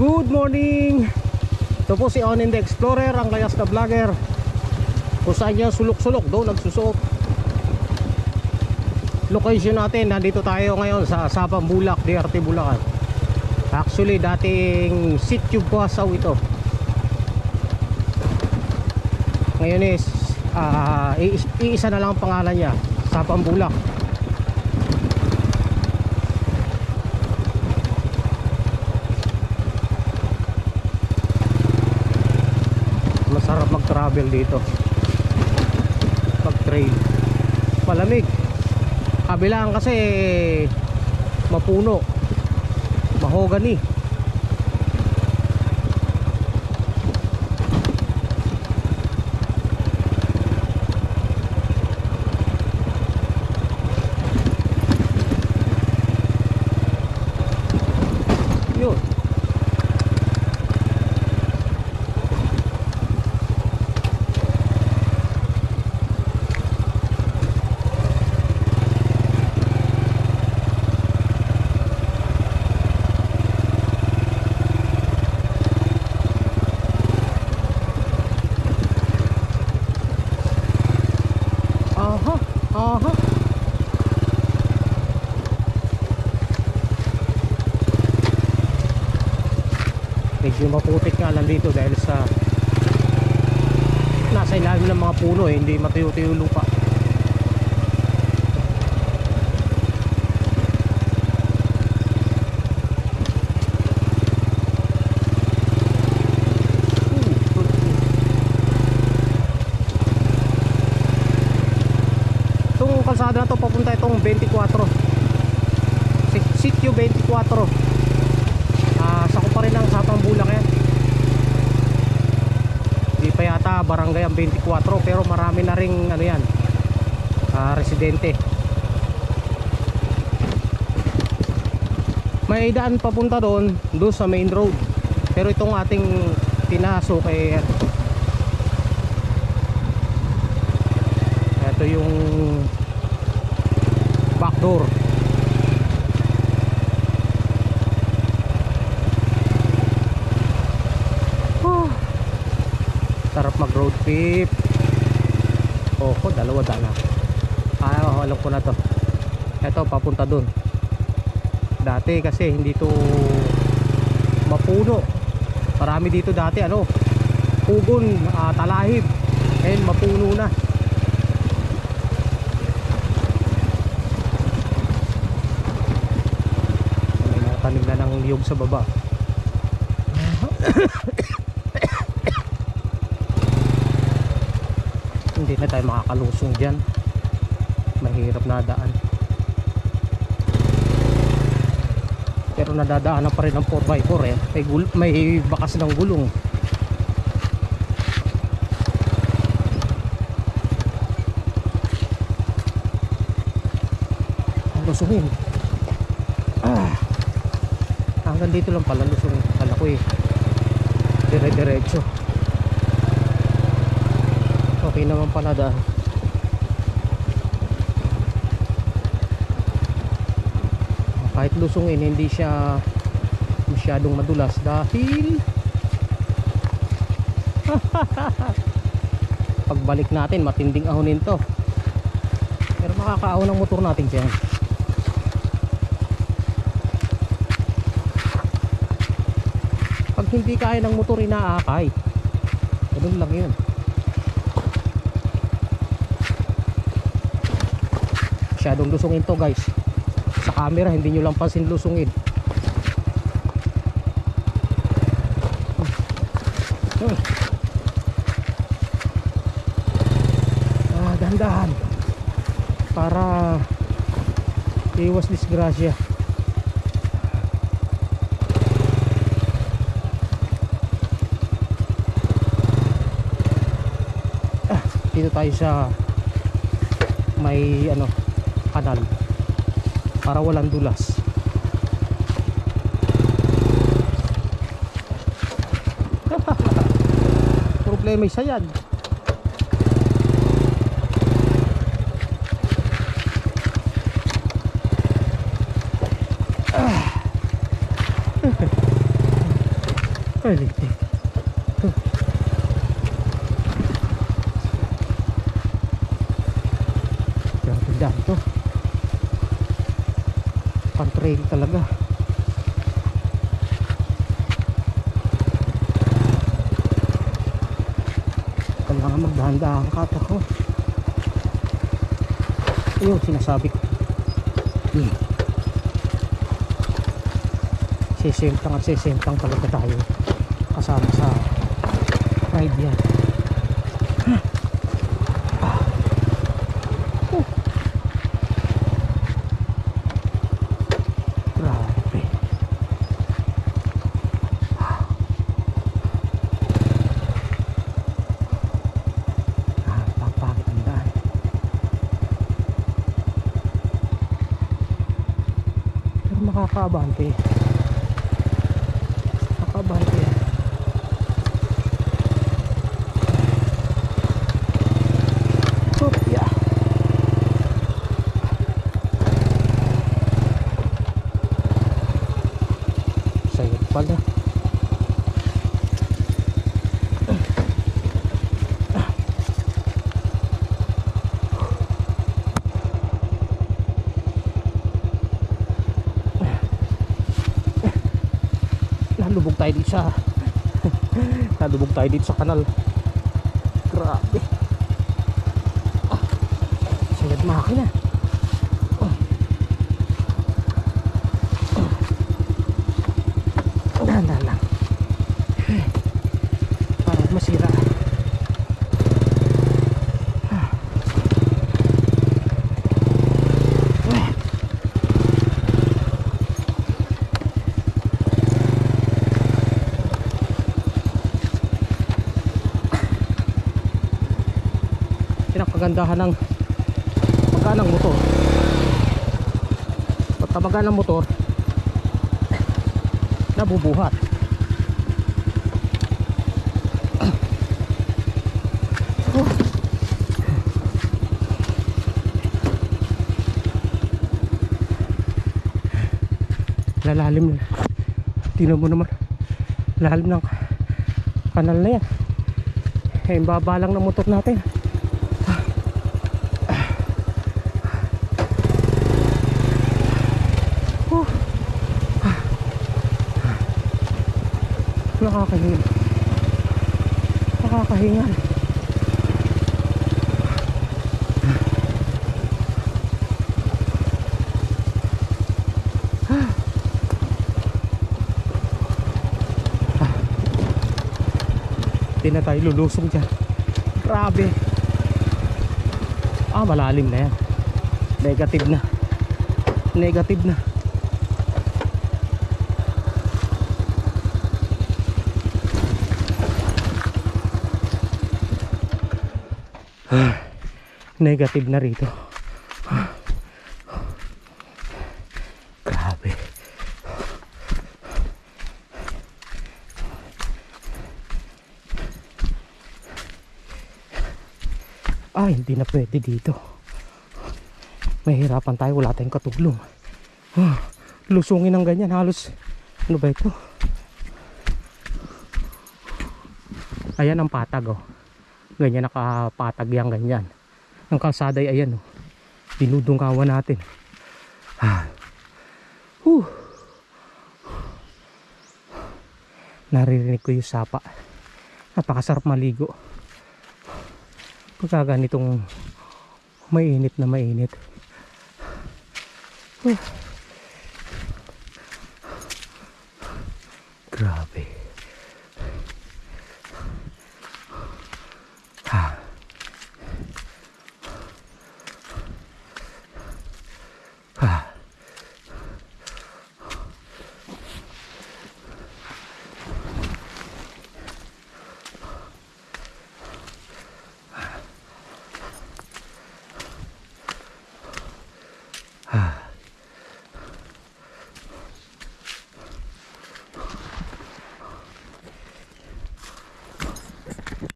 Good morning! Ito po si Onin the Explorer, ang layas na vlogger. Kung saan niya sulok-sulok, doon nagsusuot. Location natin, nandito tayo ngayon sa Sabang Bulak, DRT Bulacan. Actually, dating sitio Buasaw ito. Ngayon is, ah, iis- iisa na lang ang pangalan niya, Sabang Bulak. Masarap mag-travel dito. Pag-trail malamig. Kabilang kasi mapuno. Mahogany Medyo maputik nga lang dito dahil sa nasa ilalim ng mga puno eh, hindi matuyo-tuyo lupa. Itong kalsada na to papunta itong 24 Si- Sitio 24 Ah, Sako pa rin ang Sapang Bulak yan. Hindi pa yata barangay ang 24 Pero marami na ring ano yan ah, Residente. May daan papunta doon Doon sa main road. Pero itong ating pinasok eh ito yung back door oh, sarap mag road trip. Oh ko dalawa dala ah alam ko na to. Ito papunta dun. Dati kasi hindi to mapuno. Marami dito dati ano? Pugon ah, talahib. Ngayon mapuno na. May mga tanim na ng niyog sa baba hindi tayo makakalusong dyan. Mahirap na daan pero nadadaanan pa rin ang 4x4 eh. May, may bakas ng gulong. Lusungin ah hanggang dito lang pala lusong kala ko eh. Dire diretso okay naman pala daan. Kahit lusungin hindi siya masyadong madulas dahil pagbalik natin matinding ahonin to. Pero makakaahon ang motor natin dyan. Pag hindi kaya ng motor inaakay. Ganun lang yun masyadong lusungin to guys. Sa camera hindi nyo lang pansin lusungin. Hmm. ah dahan-dahan para iwas disgrasya. Ah, dito tayo sa may ano kanal para walang dulas. Problema isa yan Ay, litik. Huh. Grabe daan to. Pang-trail talaga. Kailangan magdahan-dahan ka ako. Ayun, sinasabi ko. Hmm. Sisentang at sisentang talaga tayo. Kasama sa ride yan. Ah. Oh. Grabe. Ah, papakit ang daan. Pero makakaabante. Makakaabante yan. Oh, yeah. Sayot pala. Nalubog tayo dito sa Nalubog tayo dito sa kanal. Grabe. Ah, Sayad makina oh. Oh. Dahan-dahan lang Eh, Parang masira Ah. Eh. Kagandahan ng pagkanang motor. Pagka maganang motor, nabubuhat. Oh. Lalalim na. Tingnan mo naman. Lalim ng kanal na yan. Eh, baba lang ng motor natin. Nakakahingal. Nakakahingal. Hindi na tayo lulusong dyan. Grabe. Ah, malalim na yan. Negative na. Negative na. Negative na rito. Grabe. Ah, hindi na pwede dito. Mahirapan tayo, wala tayong katuglong. Ah, lusungin ng ganyan, halos. Ano ba ito? Ayan ang patag, oh. Ganyan nakapatag yan, ganyan. Ang kalsada ay ayan, oh. Dinudungkawan natin. Ah. Whew. Naririnig ko yung sapa. Napakasarap maligo pagka ganitong mainit na mainit Huh. grabe